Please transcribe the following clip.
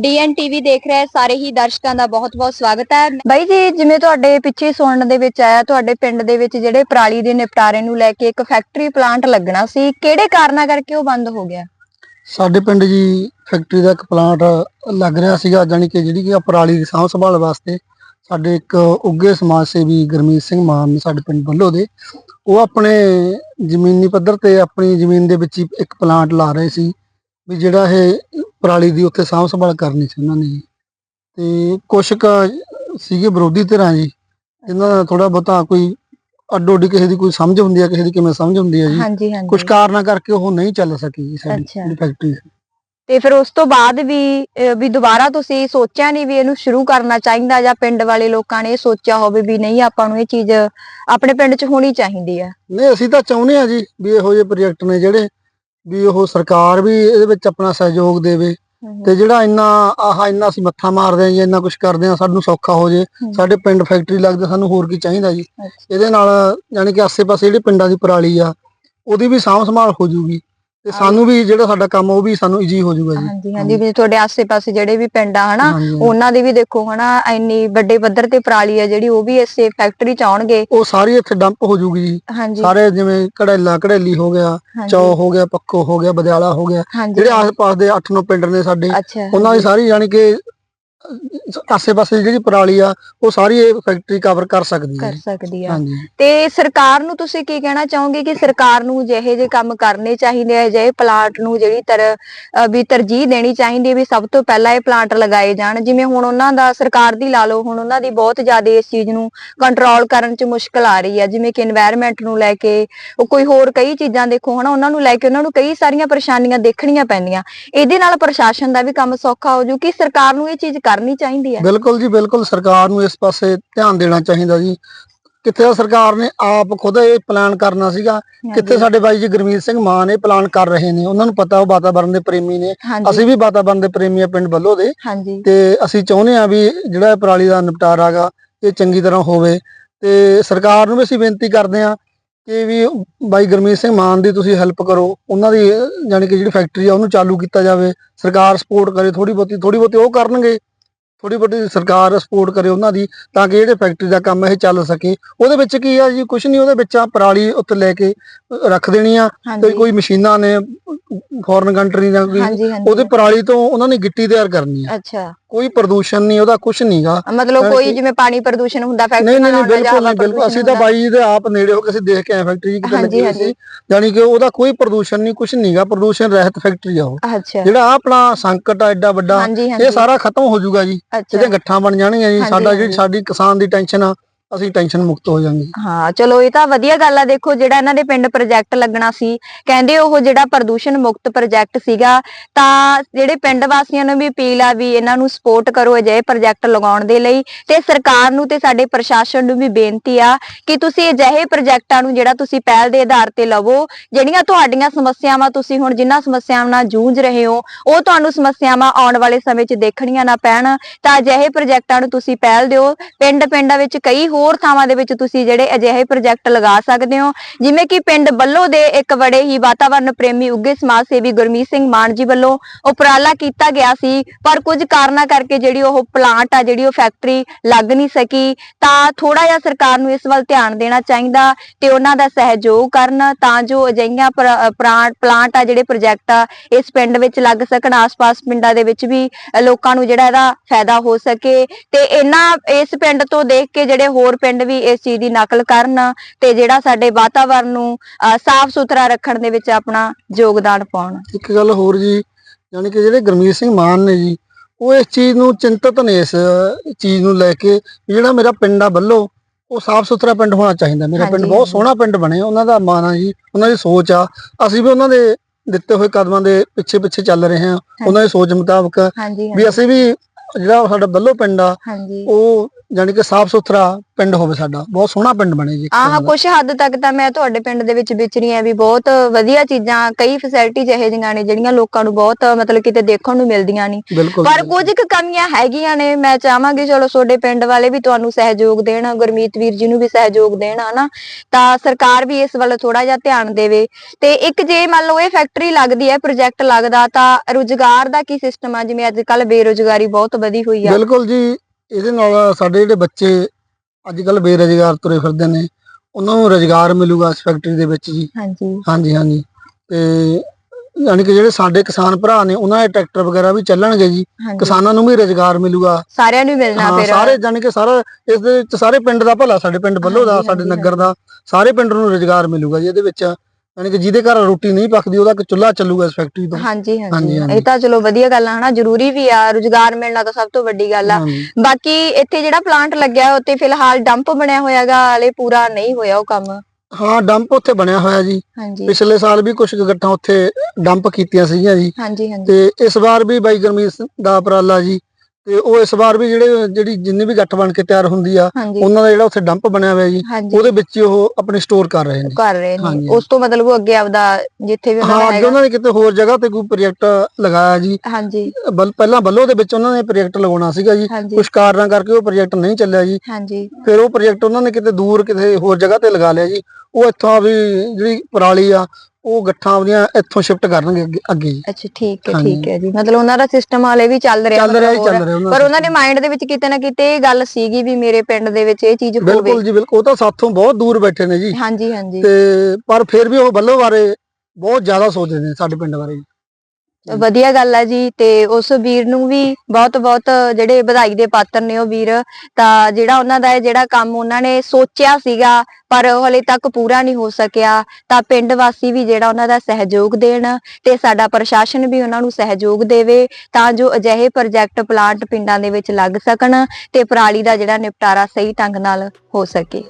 DN TV ਦੇਖ ਰਹੇ ਸਾਰੇ ਹੀ ਦਰਸ਼ਕਾਂ ਦਾ ਬਹੁਤ-ਬਹੁਤ ਸਵਾਗਤ ਹੈ। ਬਾਈ ਜੀ ਜਿਵੇਂ ਤੁਹਾਡੇ ਪਿੱਛੇ ਸੁਣਨ ਦੇ ਵਿੱਚ ਆਇਆ ਤੁਹਾਡੇ ਪਿੰਡ ਦੇ ਵਿੱਚ ਜਿਹੜੇ ਪਰਾਲੀ ਦੇ ਨਿਪਟਾਰੇ ਨੂੰ ਲੈ ਕੇ ਇੱਕ ਫੈਕਟਰੀ ਪਲਾਂਟ ਲੱਗਣਾ ਸੀ ਕਿਹੜੇ ਕਾਰਨਾਂ ਕਰਕੇ ਉਹ ਬੰਦ ਹੋ ਗਿਆ? ਸਾਡੇ ਪਿੰਡ ਜੀ ਫੈਕਟਰੀ ਦਾ ਇੱਕ ਪਲਾਂਟ ਲੱਗ ਰਿਹਾ ਸੀਗਾ ਜਾਣੀ ਕਿ ਜਿਹੜੀ ਕਿ ਆ ਪਰਾਲੀ ਦੀ ਸਾਂਭ ਸੰਭਾਲ ਵਾਸਤੇ। ਸਾਡੇ ਇੱਕ ਉੱਗੇ ਸਮਾਜ ਸੇਵੀ ਗੁਰਮੀਤ ਸਿੰਘ ਮਾਨ ਨੇ ਸਾਡੇ ਪਿੰਡ ਵੱਲੋਂ ਦੇ ਉਹ ਆਪਣੇ ਜ਼ਮੀਨੀ ਪੱਧਰ ਤੇ ਆਪਣੀ ਜ਼ਮੀਨ ਦੇ ਵਿੱਚ ਹੀ ਇੱਕ ਪਲਾਂਟ ਲਾ ਰਹੇ ਸੀ। ਵੀ ਜਿਹੜਾ ਇਹ ਪਰਾਲੀ ਦੀ ਉੱਥੇ ਸਾਂਭ ਸੰਭਾਲ ਕਰਨੀ ਸੀ ਉਹਨਾਂ ਨੇ ਜੀ। ਤੇ ਕੁਛ ਕੁ ਸੀਗੇ ਵਿਰੋਧੀ ਧਿਰਾਂ ਜੀ ਇਹਨਾਂ ਦਾ ਥੋੜਾ ਬਹੁਤਾ ਕੋਈ ਅੱਡੋ ਅੱਡੀ ਕਿਸੇ ਦੀ ਕੋਈ ਸਮਝ ਹੁੰਦੀ ਹੈ ਕਿਸੇ ਦੀ ਕਿਵੇਂ ਸਮਝ ਹੁੰਦੀ ਹੈ ਜੀ ਹਾਂਜੀ ਹਾਂਜੀ ਕੁਝ ਕਾਰਨਾਂ ਕਰਕੇ ਉਹ ਨਹੀਂ ਚੱਲ ਸਕੀ ਜੀ ਸਾਡੀ ਅੱਛਾ। ਜਿਹੜੀ ਫੈਕਟਰੀ। ਤੇ ਫਿਰ ਉਸ ਤੋਂ ਬਾਅਦ ਵੀ ਅਹ, ਵੀ ਦੁਬਾਰਾ ਤੁਸੀਂ ਸੋਚਿਆ ਨਹੀਂ ਵੀ ਇਹਨੂੰ ਸ਼ੁਰੂ ਕਰਨਾ ਚਾਹੀਦਾ ਜਾਂ ਪਿੰਡ ਵਾਲੇ ਲੋਕਾਂ ਨੇ ਇਹ ਸੋਚਿਆ ਹੋਵੇ ਵੀ ਨਹੀਂ ਆਪਾਂ ਨੂੰ ਇਹ ਚੀਜ਼ ਆਪਣੇ ਪਿੰਡ 'ਚ ਹੋਣੀ ਚਾਹੀਦੀ ਹੈ ਨਹੀਂ ਅਸੀਂ ਤਾਂ ਚਾਹੁੰਦੇ ਆ ਜੀ ਵੀ ਇਹੋ ਜਿਹੇ ਪ੍ਰੋਜੈਕਟ ਨੇ ਜਿਹੜੇ ਵੀ ਉਹ ਸਰਕਾਰ ਵੀ ਇਹਦੇ ਵਿੱਚ ਆਪਣਾ ਸਹਿਯੋਗ ਦੇਵੇ ਤੇ ਜਿਹੜਾ ਇੰਨਾ ਆਹ ਇੰਨਾ ਅਸੀਂ ਮੱਥਾ ਮਾਰਦੇ ਆ ਜੀ ਇੰਨਾ ਕੁਝ ਕਰਦੇ ਆ ਸਾਨੂੰ ਸੌਖਾ ਹੋ ਜੇ। ਸਾਡੇ ਪਿੰਡ ਫੈਕਟਰੀ ਲੱਗਦਾ ਸਾਨੂੰ ਹੋਰ ਕੀ ਚਾਹੀਦਾ ਜੀ। ਇਹਦੇ ਨਾਲ ਯਾਨੀ ਕਿ ਆਸੇ-ਪਾਸੇ ਜਿਹੜੇ ਪਿੰਡਾਂ ਦੀ ਪਰਾਲੀ ਆ ਉਹਦੀ ਵੀ ਸਾਂਭ ਸੰਭਾਲ ਹੋ ਜੂਗੀ ਤੇ ਸਾਨੂੰ ਵੀ ਜਿਹੜਾ ਸਾਡਾ ਕੰਮ ਉਹ ਵੀ ਸਾਨੂੰ ਈਜ਼ੀ ਹੋ ਜੂਗਾ ਜੀ। ਹਾਂਜੀ ਹਾਂਜੀ ਵੀ ਤੁਹਾਡੇ ਆਸੇ-ਪਾਸੇ ਜਿਹੜੇ ਵੀ ਪਿੰਡ ਆ ਹਨਾ। ਉਹਨਾਂ ਦੀ ਵੀ ਦੇਖੋ ਹਨਾ ਇੰਨੀ ਵੱਡੇ ਪੱਧਰ ਤੇ ਪਰਾਲੀ ਆ ਜਿਹੜੀ ਉਹ ਵੀ ਇਸੇ ਫੈਕਟਰੀ ਚ ਆਉਣਗੇ। ਉਹ ਸਾਰੀ ਇੱਥੇ ਡੰਪ ਹੋ ਜੂਗੀ ਜੀ। ਸਾਰੇ ਜਿਵੇਂ ਕੜੈਲਾ ਕੜੈਲੀ ਹੋ ਗਿਆ ਚੌ ਹੋ ਗਿਆ ਪੱਖੋ ਹੋ ਗਿਆ ਬਦਿਆਲਾ ਹੋ ਗਿਆ। ਜਿਹੜੇ ਆਸ-ਪਾਸ ਦੇ 8-9 ਪਿੰਡ ਨੇ ਸਾਡੇ ਉਹਨਾਂ ਦੀ ਸਾਰੀ ਯਾਨੀ ਕਿ ਆਸੇ-ਪਾਸੇ ਜਿਹੜੀ ਪਰਾਲੀ ਆ ਉਹ ਸਾਰੀ ਇਹ ਫੈਕਟਰੀ ਕਵਰ ਕਰ ਸਕਦੀ ਹੈ। ਕਰ ਸਕਦੀ ਆ। ਤੇ ਸਰਕਾਰ ਨੂੰ ਤੁਸੀਂ ਕੀ ਕਹਿਣਾ ਚਾਹੋਗੇ ਕਿ ਸਰਕਾਰ ਨੂੰ ਜਿਹੇ ਜੇ ਕੰਮ ਕਰਨੇ ਚਾਹੀਦੇ ਆ ਜਿਹੇ ਪਲਾਂਟ ਨੂੰ ਜਿਹੜੀ ਤਰ ਵੀ ਤਰਜੀਹ ਦੇਣੀ ਚਾਹੀਦੀ ਵੀ ਸਭ ਤੋਂ ਪਹਿਲਾਂ ਇਹ ਪਲਾਂਟ ਲਗਾਏ ਜਾਣ। ਜਿਵੇਂ ਹੁਣ ਉਹਨਾਂ ਦਾ ਸਰਕਾਰ ਦੀ ਲਾ ਲਓ ਹੁਣ ਉਹਨਾਂ ਦੀ ਬਹੁਤ ਜ਼ਿਆਦਾ ਇਸ ਚੀਜ਼ ਨੂੰ ਕੰਟਰੋਲ ਕਰਨ 'ਚ ਮੁਸ਼ਕਲ ਆ ਰਹੀ ਹੈ ਜਿਵੇਂ ਕਿ এনवायरमेंट ਨੂੰ ਲੈ ਕੇ ਉਹ ਕੋਈ ਹੋਰ ਕਈ ਚੀਜ਼ਾਂ ਦੇਖੋ ਹਨਾ ਉਹਨਾਂ ਨੂੰ ਲੈ ਕੇ ਉਹਨਾਂ ਨੂੰ ਕਈ ਸਾਰੀਆਂ ਪਰੇਸ਼ਾਨੀਆਂ ਦੇਖਣੀਆਂ ਪੈਂਦੀਆਂ। ਇਹਦੇ ਨਾਲ ਪ੍ਰਸ਼ਾਸਨ ਦਾ ਵੀ ਕੰਮ ਸੌਖਾ ਹੋ ਜੂ ਕਿ ਸਰਕਾਰ ਨੂੰ ਇਹ ਚੀਜ਼ ਕਰ ਕਰਨੀ ਚਾਹੀਦੀ ਹੈ। ਬਿਲਕੁਲ ਜੀ ਬਿਲਕੁਲ ਸਰਕਾਰ ਨੂੰ ਇਸ ਪਾਸੇ ਧਿਆਨ ਦੇਣਾ ਚਾਹੀਦਾ ਜੀ। ਕਿੱਥੇ ਸਰਕਾਰ ਨੇ ਆਪ ਖੁਦ ਇਹ ਪਲਾਨ ਕਰਨਾ ਸੀਗਾ ਕਿੱਥੇ ਸਾਡੇ ਬਾਈ ਜੀ ਗੁਰਮੀਤ ਸਿੰਘ ਮਾਨ ਇਹ ਪਲਾਨ ਕਰ ਰਹੇ ਨੇ ਉਹਨਾਂ ਨੂੰ ਪਤਾ ਉਹ ਵਾਤਾਵਰਣ ਦੇ ਪ੍ਰੇਮੀ ਨੇ। ਅਸੀਂ ਵੀ ਵਾਤਾਵਰਣ ਦੇ ਪ੍ਰੇਮੀ ਆ ਪਿੰਡ ਵੱਲੋਂ ਦੇ। ਤੇ ਅਸੀਂ ਚਾਹੁੰਦੇ ਆ ਵੀ ਜਿਹੜਾ ਇਹ ਪਰਾਲੀ ਦਾ ਨਿਪਟਾਰਾ ਗਾ ਇਹ ਚੰਗੀ ਤਰ੍ਹਾਂ ਹੋਵੇ। ਤੇ ਸਰਕਾਰ ਨੂੰ ਵੀ ਅਸੀਂ ਬੇਨਤੀ ਕਰਦੇ ਆ ਕਿ ਵੀ ਬਾਈ ਗੁਰਮੀਤ ਸਿੰਘ ਮਾਨ ਦੀ ਤੁਸੀਂ ਹੈਲਪ ਕਰੋ। ਉਹਨਾਂ ਦੀ ਜਾਣੀ ਕਿ ਜਿਹੜੀ ਫੈਕਟਰੀ ਆ ਉਹਨੂੰ ਚਾਲੂ ਕੀਤਾ ਜਾਵੇ। ਸਰਕਾਰ ਸਪੋਰਟ ਕਰੇ ਥੋੜੀ ਬਹੁਤੀ ਥੋੜੀ ਬਹੁਤੀ ਉਹ ਕਰਨਗੇ। ਥੋੜੀ ਬਹੁਤੀ ਸਰਕਾਰ ਸਪੋਰਟ ਕਰੇ ਉਹਨਾਂ ਦੀ ਤਾਂ ਕਿ ਜਿਹੜੇ ਫੈਕਟਰੀ ਦਾ ਕੰਮ ਇਹ ਚੱਲ ਸਕੇ। ਉਹਦੇ ਵਿੱਚ ਕੀ ਆ ਜੀ ਕੁਝ ਨਹੀਂ ਉਹਦੇ ਵਿੱਚ ਆ ਪਰਾਲੀ ਉੱਤੇ ਲੈ ਕੇ ਰੱਖ ਦੇਣੀ ਆ। ਤੇ ਕੋਈ ਮਸ਼ੀਨਾਂ ਨੇ ਫੋਰਨ ਕੰਟਰੀ ਕੋਈ ਹਾਂਜੀ। ਉਹਦੇ ਪਰਾਲੀ ਤੋਂ ਉਹਨਾਂ ਨੇ ਗਿੱਟੀ ਤਿਆਰ ਕਰਨੀ ਆ। ਅੱਛਾ। ਕੋਈ ਪ੍ਰਦੂਸ਼ਣ ਨਹੀਂ ਉਹਦਾ ਕੁਝ ਨਹੀਂਗਾ ਮਤਲਬ ਕੋਈ ਜਿਵੇਂ ਪਾਣੀ ਪ੍ਰਦੂਸ਼ਣ ਹੁੰਦਾ ਫੈਕਟਰੀ ਨਹੀਂ ਨਹੀਂ ਬਿਲਕੁਲ ਨਹੀਂ ਬਿਲਕੁਲ। ਅਸੀਂ ਤਾਂ ਬਾਈ ਜੀ ਦੇ ਆਪ ਨੇੜੇ ਹੋ ਕੇ ਅਸੀਂ ਦੇਖ ਕੇ ਆਏ ਫੈਕਟਰੀ ਕਿਤੇ ਲੱਗੀ ਹੋਈ। ਸੀ। ਯਾਨੀ ਕਿ ਉਹਦਾ ਕੋਈ ਪ੍ਰਦੂਸ਼ਣ ਨਹੀਂ ਕੁਝ ਨਹੀਂਗਾ ਪ੍ਰਦੂਸ਼ਣ ਰਹਿਤ ਫੈਕਟਰੀ ਆ ਉਹ। ਜਿਹੜਾ ਆਪਣਾ ਸੰਕਟ ਆ ਐਡਾ ਵੱਡਾ ਇਹ ਸਾਰਾ ਖਤਮ ਹੋ ਜਾਊਗਾ ਜੀ। ਇਹਦੇ ਗੱਠਾਂ ਬਣ ਜਾਣਗੀਆਂ ਜੀ। ਸਾਡਾ ਜਿਹੜੀ। ਸਾਡੀ ਕਿਸਾਨ ਦੀ ਟੈਨਸ਼ਨ ਆ ਅਸੀਂ ਟੈਨਸ਼ਨ ਮੁਕਤ ਹੋ ਜਾਵਾਂਗੇ ਹਾਂ। ਚਲੋ ਇਹ ਤਾਂ ਵਧੀਆ ਗੱਲ ਆ, ਦੇਖੋ ਜਿਹੜਾ ਇਹਨਾਂ ਦੇ ਪਿੰਡ ਪ੍ਰੋਜੈਕਟ ਲੱਗਣਾ ਸੀ, ਕਹਿੰਦੇ ਉਹ ਜਿਹੜਾ ਪ੍ਰਦੂਸ਼ਣ ਮੁਕਤ ਪ੍ਰੋਜੈਕਟ ਸੀਗਾ, ਤਾਂ ਜਿਹੜੇ ਪਿੰਡ ਵਾਸੀਆਂ ਨੂੰ ਵੀ ਅਪੀਲ ਆ ਵੀ ਇਹਨਾਂ ਨੂੰ ਸਪੋਰਟ ਕਰੋ ਅਜਿਹੇ ਪ੍ਰੋਜੈਕਟ ਲਗਾਉਣ ਦੇ ਲਈ, ਤੇ ਸਰਕਾਰ ਨੂੰ ਤੇ ਸਾਡੇ ਪ੍ਰਸ਼ਾਸਨ ਨੂੰ ਵੀ ਬੇਨਤੀ ਆ ਕਿ ਤੁਸੀਂ ਅਜਿਹੇ ਪ੍ਰੋਜੈਕਟਾਂ ਨੂੰ ਜਿਹੜਾ ਤੁਸੀਂ ਪਹਿਲ ਦੇ ਆਧਾਰ ਤੇ ਲਵੋ, ਜਿਹੜੀਆਂ ਤੁਹਾਡੀਆਂ ਸਮੱਸਿਆਵਾਂ ਤੁਸੀਂ ਹੁਣ ਜਿਨ੍ਹਾਂ ਸਮੱਸਿਆਵਾਂ ਨਾਲ ਜੂਝ ਰਹੇ ਹੋ, ਉਹ ਤੁਹਾਨੂੰ ਸਮੱਸਿਆਵਾਂ ਆਉਣ ਵਾਲੇ ਸਮੇਂ 'ਚ ਦੇਖਣੀਆਂ ਨਾ ਪੈਣ, ਤਾਂ ਅਜਿਹੇ ਪ੍ਰੋਜੈਕਟਾਂ ਨੂੰ ਤੁਸੀਂ ਪਹਿਲ ਦਿਓ। ਪਿੰਡ ਪਿੰਡਾਂ ਵਿੱਚ ਕਈ ਹੋਰ ਥਾਵਾਂ ਦੇ ਵਿੱਚ ਤੁਸੀਂ ਜਿਹੜੇ ਅਜਿਹੇ ਪ੍ਰੋਜੈਕਟ ਲਗਾ ਸਕਦੇ ਹੋ। ਜਿਵੇਂ ਕਿ ਪਿੰਡ ਬੱਲੋ ਦੇ ਇੱਕ ਬੜੇ ਹੀ ਵਾਤਾਵਰਣ ਪ੍ਰੇਮੀ ਉੱਗੇ ਸਮਾਜ ਸੇਵੀ ਗੁਰਮੀਤ ਸਿੰਘ ਮਾਨ ਜੀ ਵੱਲੋਂ ਉਪਰਾਲਾ ਕੀਤਾ ਗਿਆ ਸੀ। ਪਰ ਕੁਝ ਕਾਰਨਾਂ ਕਰਕੇ ਜਿਹੜੀ ਉਹ ਪਲਾਂਟ ਆ, ਜਿਹੜੀ ਉਹ ਫੈਕਟਰੀ ਲੱਗ ਨਹੀਂ ਸਕੀ। ਤਾਂ ਥੋੜਾ ਜਿਹਾ ਸਰਕਾਰ ਨੂੰ ਇਸ ਵੱਲ ਧਿਆਨ ਦੇਣਾ ਚਾਹੀਦਾ ਤੇ ਉਹਨਾਂ ਦਾ ਸਹਿਯੋਗ ਕਰਨ ਤਾਂ ਜੋ ਅਜਿਹੀਆਂ ਪਲਾਂਟ ਆ ਜਿਹੜੇ ਪ੍ਰੋਜੈਕਟ ਆ, ਇਸ ਪਿੰਡ ਵਿੱਚ ਲੱਗ ਸਕਣ। ਆਸ-ਪਾਸ ਪਿੰਡਾਂ ਦੇ ਵਿੱਚ ਵੀ ਲੋਕਾਂ ਨੂੰ ਜਿਹੜਾ ਇਹਦਾ ਫਾਇਦਾ ਹੋ ਸਕੇ। ਤੇ ਇਹਨਾਂ, ਇਸ ਪਿੰਡ ਤੋਂ ਦੇਖ ਕੇ ਜਿਹੜੇ ਹੋਰ ਪਿੰਡ ਵੀ ਇਸ ਚੀਜ਼ ਦੀ ਨਕਲ ਕਰਨ ਤੇ ਜਿਹੜਾ ਸਾਡੇ ਵਾਤਾਵਰਣ ਨੂੰ ਸਾਫ਼ ਸੁਥਰਾ ਰੱਖਣ ਦੇ ਵਿੱਚ ਆਪਣਾ ਯੋਗਦਾਨ ਪਾਉਣ। ਇੱਕ ਗੱਲ ਹੋਰ ਜੀ ਯਾਨੀ ਕਿ ਜਿਹੜੇ ਗੁਰਮੀਤ ਸਿੰਘ ਮਾਨ ਨੇ ਜੀ ਉਹ ਇਸ ਚੀਜ਼ ਨੂੰ ਚਿੰਤਤ ਨੇ ਇਸ ਚੀਜ਼ ਨੂੰ ਲੈ ਕੇ ਜਿਹੜਾ ਮੇਰਾ ਪਿੰਡ ਆ ਵੱਲੋਂ ਉਹ ਸਾਫ਼ ਸੁਥਰਾ ਪਿੰਡ ਹੋਣਾ ਚਾਹੀਦਾ। ਮੇਰਾ ਪਿੰਡ ਬਹੁਤ। ਸੋਹਣਾ ਪਿੰਡ ਬਣਿਆ ਉਹਨਾਂ ਦਾ ਮਾਨ ਆ ਜੀ ਉਹਨਾਂ ਦੀ ਸੋਚ ਆ। ਅਸੀਂ ਵੀ ਉਹਨਾਂ ਦੇ ਦਿੱਤੇ ਹੋਏ ਕਦਮਾਂ ਦੇ ਪਿੱਛੇ ਪਿੱਛੇ ਚੱਲ ਰਹੇ ਹਾਂ ਉਹਨਾਂ ਦੀ ਸੋਚ ਮੁਤਾਬਕ ਵੀ ਅਸੀਂ ਵੀ ਜਿਹੜਾ ਸਾਡਾ ਵੱਲੋਂ ਪਿੰਡ ਆ ਉਹ ਯਾਨੀ ਕਿ ਸਾਫ਼ ਸੁਥਰਾ ਪਿੰਡ ਹੋਵੇ ਸਾਡਾ ਬਹੁਤ ਸੋਹਣਾ ਪਿੰਡ ਬਣੇ ਜੀ ਆਹ। ਕੁਝ ਹੱਦ ਤੱਕ ਤਾਂ ਮੈਂ ਤੁਹਾਡੇ ਪਿੰਡ ਦੇ ਵਿੱਚ ਵਿਚ ਰਹੀ ਆ ਵੀ ਬਹੁਤ ਵਧੀਆ ਚੀਜ਼ਾਂ ਕਈ ਫੈਸਿਲਿਟੀਜ਼ ਇਹੋ ਜਿਹੀਆਂ ਨੇ ਜਿਹੜੀਆਂ ਲੋਕਾਂ ਨੂੰ ਬਹੁਤ ਮਤਲਬ ਕਿਤੇ ਦੇਖਣ ਨੂੰ ਮਿਲਦੀਆਂ ਨਹੀਂ ਪਰ। ਕੁਝ ਕੁ ਕਮੀਆਂ ਹੈਗੀਆਂ ਨੇ ਮੈਂ ਚਾਹਾਂਗੀ ਚਲੋ ਤੁਹਾਡੇ ਪਿੰਡ ਵਾਲੇ ਵੀ ਤੁਹਾਨੂੰ ਸਹਿਯੋਗ ਦੇਣ ਗੁਰਮੀਤ ਵੀਰ ਜੀ ਨੂੰ ਵੀ ਸਹਿਯੋਗ ਦੇਣ ਹਨਾ। ਤਾਂ ਸਰਕਾਰ ਵੀ ਇਸ ਵੱਲ ਥੋੜਾ ਜਿਹਾ ਧਿਆਨ ਦੇਵੇ। ਤੇ ਇੱਕ ਜੇ ਮੰਨ ਲਓ ਇਹ ਫੈਕਟਰੀ ਲੱਗਦੀ ਹੈ ਪ੍ਰੋਜੈਕਟ ਲੱਗਦਾ ਤਾਂ ਰੁਜ਼ਗਾਰ ਦਾ ਕੀ ਸਿਸਟਮ ਆ? ਜਿਵੇਂ ਅੱਜ ਕੱਲ ਬੇਰੁਜ਼ਗਾਰੀ ਬਹੁਤ ਵਧੀ ਹੋਈ ਆ। ਬਿਲਕੁਲ ਜੀ ਇਹਦੇ ਨਾਲ ਸਾਡੇ ਜਿਹੜੇ ਬੱਚੇ ਅੱਜ ਕੱਲ ਬੇਰੁਜ਼ਗਾਰ ਤੁਰੇ ਫਿਰਦੇ ਨੇ। ਉਹਨਾਂ ਨੂੰ ਰੁਜ਼ਗਾਰ ਮਿਲੂਗਾ ਇਸ ਫੈਕਟਰੀ ਦੇ ਵਿੱਚ ਜੀ। ਹਾਂਜੀ। ਹਾਂਜੀ ਹਾਂਜੀ। ਤੇ ਯਾਨੀ ਕਿ ਜਿਹੜੇ ਸਾਡੇ ਕਿਸਾਨ ਭਰਾ ਨੇ ਉਹਨਾਂ ਦੇ ਟਰੈਕਟਰ ਵਗੈਰਾ ਵੀ ਚੱਲਣਗੇ ਜੀ। ਕਿਸਾਨਾਂ ਨੂੰ ਵੀ ਰੁਜ਼ਗਾਰ ਮਿਲੂਗਾ। ਸਾਰਿਆਂ ਨੂੰ ਮਿਲਣਾ ਫਿਰ। ਸਾਰੇ ਜਾਣੀ ਕਿ ਸਾਰਾ ਇਸ ਦੇ ਵਿੱਚ ਸਾਰੇ ਪਿੰਡ ਦਾ ਭਲਾ ਸਾਡੇ ਪਿੰਡ ਵੱਲੋਂ ਦਾ ਸਾਡੇ ਨਗਰ ਦਾ ਸਾਰੇ ਪਿੰਡ ਨੂੰ ਰੁਜ਼ਗਾਰ ਮਿਲੂਗਾ ਜੀ ਇਹਦੇ ਵਿੱਚ। ਯਾਨੀ ਕਿ ਜਿਹਦੇ ਘਰ ਰੋਟੀ ਨਹੀਂ ਪੱਕਦੀ ਉਹਦਾ ਇੱਕ ਚੁੱਲ੍ਹਾ ਚੱਲੂਗਾ ਇਸ ਫੈਕਟਰੀ ਤੋਂ। ਹਾਂਜੀ ਹਾਂਜੀ। ਇਹ ਤਾਂ ਚਲੋ ਵਧੀਆ ਗੱਲ ਆ ਹਨਾ? ਜ਼ਰੂਰੀ ਵੀ ਆ ਰੁਜ਼ਗਾਰ ਮਿਲਣਾ ਤਾਂ ਸਭ ਤੋਂ ਵੱਡੀ ਗੱਲ ਆ। ਬਾਕੀ ਇੱਥੇ ਜਿਹੜਾ ਪਲਾਂਟ ਲੱਗਿਆ ਉੱਤੇ ਫਿਲਹਾਲ ਡੰਪ ਬਣਿਆ ਹੋਇਆਗਾ ਹਲੇ ਪੂਰਾ ਨਹੀਂ ਹੋਇਆ ਉਹ ਕੰਮ। ਹਾਂ ਡੰਪ ਉੱਥੇ ਬਣਿਆ ਹੋਇਆ ਜੀ। ਪਿਛਲੇ ਸਾਲ ਵੀ ਕੁਝ ਗੱਠਾਂ ਉੱਥੇ ਡੰਪ ਕੀਤੀਆਂ ਸੀਗੀਆਂ ਜੀ। ਹਾਂਜੀ ਹਾਂਜੀ। ਤੇ ਇਸ ਵਾਰ ਵੀ ਬਾਈ ਗਰਮੀਤ ਦਾ ਉਪਰਾਲਾ ਜੀ। ਤੇ ਉਹ ਇਸ ਵਾਰ ਵੀ ਜਿਹੜੇ ਜਿਹੜੀ ਜਿੰਨੀ ਵੀ ਗੱਠ ਬਣ ਕੇ ਤਿਆਰ ਹੁੰਦੀ ਆ ਉਹਨਾਂ ਦਾ ਜਿਹੜਾ ਉੱਥੇ ਡੰਪ ਬਣਿਆ ਹੋਇਆ ਜੀ ਉਹਦੇ ਵਿੱਚ ਹੀ ਉਹ ਆਪਣੇ ਸਟੋਰ ਕਰ ਰਹੇ ਨੇ। ਕਰ ਰਹੇ ਨੇ। ਉਸ ਤੋਂ ਮਤਲਬ ਉਹ ਅੱਗੇ ਆਪਦਾ ਜਿੱਥੇ ਵੀ ਉਹਨਾਂ ਹਾਂ ਅੱਗੇ ਹੈਗਾ। ਉਹਨਾਂ ਨੇ ਕਿਤੇ ਹੋਰ ਜਗ੍ਹਾ ਤੇ ਕੋਈ ਪ੍ਰੋਜੈਕਟ ਲਗਾਇਆ ਜੀ। ਹਾਂਜੀ। ਪਹਿਲਾਂ ਬੱਲੋ ਦੇ ਵਿੱਚ ਉਹਨਾਂ ਨੇ ਪ੍ਰੋਜੈਕਟ ਲਗਾਉਣਾ ਸੀਗਾ ਜੀ। ਕੁਝ ਕਾਰਨਾਂ ਕਰਕੇ ਉਹ ਪ੍ਰੋਜੈਕਟ ਨਹੀਂ ਚੱਲਿਆ ਜੀ। ਹਾਂਜੀ। ਫਿਰ ਉਹ ਪ੍ਰੋਜੈਕਟ ਉਹਨਾਂ ਨੇ ਕਿਤੇ ਦੂਰ ਕਿਤੇ ਹੋਰ ਜਗ੍ਹਾ ਤੇ ਲਗਾ ਲਿਆ ਜੀ। ਉਹ ਇੱਥੋਂ ਵੀ ਜਿਹੜੀ ਪਰਾਲੀ ਆ ਉਹ ਗੱਠਾਂ ਆਪਣੀਆਂ ਇੱਥੋਂ ਸ਼ਿਫਟ ਕਰਨਗੇ ਅੱਗੇ- ਅੱਗੇ ਜੀ। ਅੱਛਾ ਠੀਕ ਹੈ ਹਾਂਜੀ। ਠੀਕ ਹੈ ਜੀ। ਮਤਲਬ ਉਹਨਾਂ ਦਾ ਸਿਸਟਮ ਹਾਲੇ ਵੀ ਚੱਲ ਰਿਹਾ ਚੱਲ ਰਿਹਾ ਜੀ ਮਤਲਬ ਚੱਲ ਹੋਰ। ਰਿਹਾ ਉਹਨਾਂ ਪਰ ਦਾ ਉਹਨਾਂ ਦੇ ਮਾਈਂਡ ਦੇ ਵਿੱਚ ਕਿਤੇ ਨਾ ਕਿਤੇ ਇਹ ਗੱਲ ਸੀਗੀ ਵੀ ਮੇਰੇ ਪਿੰਡ ਦੇ ਵਿੱਚ ਇਹ ਚੀਜ਼ ਹੋਵੇ। ਬਿਲਕੁਲ ਜੀ ਬਿਲਕੁਲ। ਉਹ ਤਾਂ ਸਾਥੋਂ ਬਹੁਤ ਦੂਰ ਬੈਠੇ ਨੇ ਜੀ। ਹਾਂਜੀ ਹਾਂਜੀ। ਤੇ ਪਰ ਫਿਰ ਵੀ ਉਹ ਬੱਲੋ ਬਾਰੇ ਬਹੁਤ ਜ਼ਿਆਦਾ ਸੋਚਦੇ ਨੇ ਸਾਡੇ ਪਿੰਡ ਬਾਰੇ ਵਧੀਆ ਗੱਲ ਹੈ ਜੀ, ਤੇ ਉਸ ਵੀਰ ਨੂੰ ਵੀ ਬਹੁਤ ਬਹੁਤ ਜਿਹੜੇ ਵਧਾਈ ਦੇ ਪਾਤਰ ਨੇ ਉਹ ਵੀਰ, ਤਾਂ ਜਿਹੜਾ ਉਹਨਾਂ ਦਾ ਇਹ ਜਿਹੜਾ ਕੰਮ ਉਹਨਾਂ ਨੇ ਸੋਚਿਆ ਸੀਗਾ, ਪਰ ਹਲੇ ਤੱਕ ਪੂਰਾ ਨਹੀਂ ਹੋ ਸਕਿਆ, ਤਾਂ ਪਿੰਡ ਵਾਸੀ ਵੀ ਜਿਹੜਾ ਉਹਨਾਂ ਦਾ ਸਹਿਯੋਗ ਦੇਣ ਤੇ ਸਾਡਾ ਪ੍ਰਸ਼ਾਸਨ ਵੀ ਉਹਨਾਂ ਨੂੰ ਸਹਿਯੋਗ ਦੇਵੇ, ਤਾਂ ਜੋ ਅਜਿਹੇ ਪ੍ਰੋਜੈਕਟ ਪਲਾਂਟ ਪਿੰਡਾਂ ਦੇ ਵਿੱਚ ਲੱਗ ਸਕਣ ਤੇ ਪਰਾਲੀ ਦਾ ਜਿਹੜਾ ਨਿਪਟਾਰਾ ਸਹੀ ਢੰਗ ਨਾਲ ਹੋ ਸਕੇ।